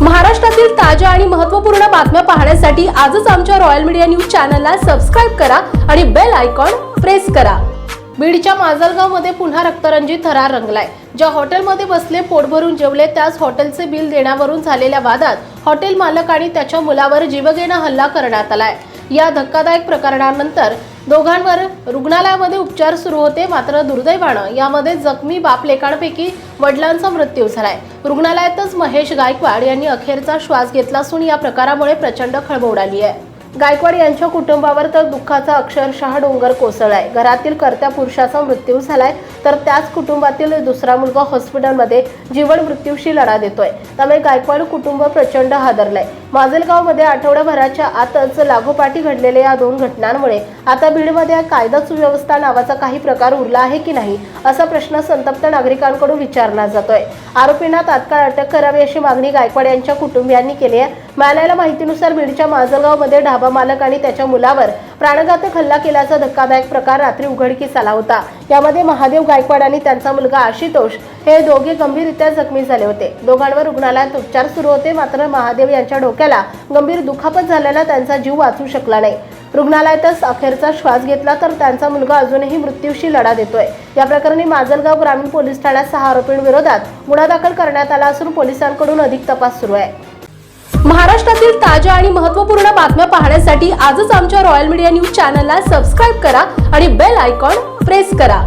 महाराष्ट्रातील ताज्या आणि महत्त्वपूर्ण बातम्या पाहण्यासाठी आजच आमच्या रॉयल मीडिया न्यूज चॅनलला सबस्क्राईब करा आणि बेल आयकॉन प्रेस करा. बीडच्या माजलगावमध्ये पुन्हा रक्तरंजित थरार रंगलाय. ज्या हॉटेलमध्ये बसले पोट भरून जेवले त्याच हॉटेलचे बिल देण्यावरून झालेल्या वादात हॉटेल मालक आणि त्याच्या मुलावर जीवघेणा हल्ला करण्यात आलाय. या धक्कादायक प्रकरणानंतर दोघांवर रुग्णालयामध्ये उपचार सुरू होते मात्र दुर्दैवानं यामध्ये जखमी बापलेकांपैकी वडिलांचा मृत्यू झालाय. रुग्णालयातच महेश गायकवाड यांनी अखेरचा श्वास घेतला असून या प्रकारामुळे प्रचंड खळबळ उडाली आहे. गायकवाड यांच्या कुटुंबावर तर दुःखाचा अक्षरशः डोंगर कोसळलाय. घरातील कर्त्या पुरुषाचा मृत्यू झालाय तर त्याच कुटुंबातील दुसरा मुलगा हॉस्पिटलमध्ये जीवन मृत्यूशी लढा देतोय. त्यामुळे गायकवाड कुटुंब प्रचंड हादरलंय. माजलगावमध्ये आठवड्याभराच्या आतच लागोपाठी घडलेल्या या दोन घटनांमुळे आता बीडमध्ये कायदा सुव्यवस्था नावाचा काही प्रकार उरला आहे की नाही असा प्रश्न संतप्त नागरिकांकडून विचारला जातोय. आरोपींना तात्काळ अटक करावी अशी मागणी गायकवाड यांच्या कुटुंबियांनी केली आहे. मिळालेल्या माहितीनुसार बीडच्या माजलगावमध्ये ढाबा मालक आणि त्याच्या मुलावर प्राणघातक हल्ला केल्याचा धक्कादायक प्रकार रात्री उघडकीस आला होता. यामध्ये महादेव गायकवाड आणि त्यांचा मुलगा आशितोष हे दोघे गंभीररित्या जखमी झाले होते. दोघांवर रुग्णालयात उपचार सुरू होते मात्र महादेव यांच्या डोक्याला गंभीर दुखापत झाल्यानं त्यांचा जीव वाचू शकला नाही. रुग्णालयातच अखेरचा श्वास घेतला तर त्यांचा मुलगा अजूनही मृत्यूशी लढा देतोय. या प्रकरणी माजलगाव ग्रामीण पोलीस ठाण्यात सहा आरोपींविरोधात गुन्हा दाखल करण्यात आला असून पोलिसांकडून अधिक तपास सुरू आहे. महाराष्ट्रातील ताज्या आणि महत्त्वपूर्ण बातम्या पाहण्यासाठी आजच आमच्या रॉयल मीडिया न्यूज चॅनलला सबस्क्राईब करा आणि बेल आयकॉन प्रेस करा.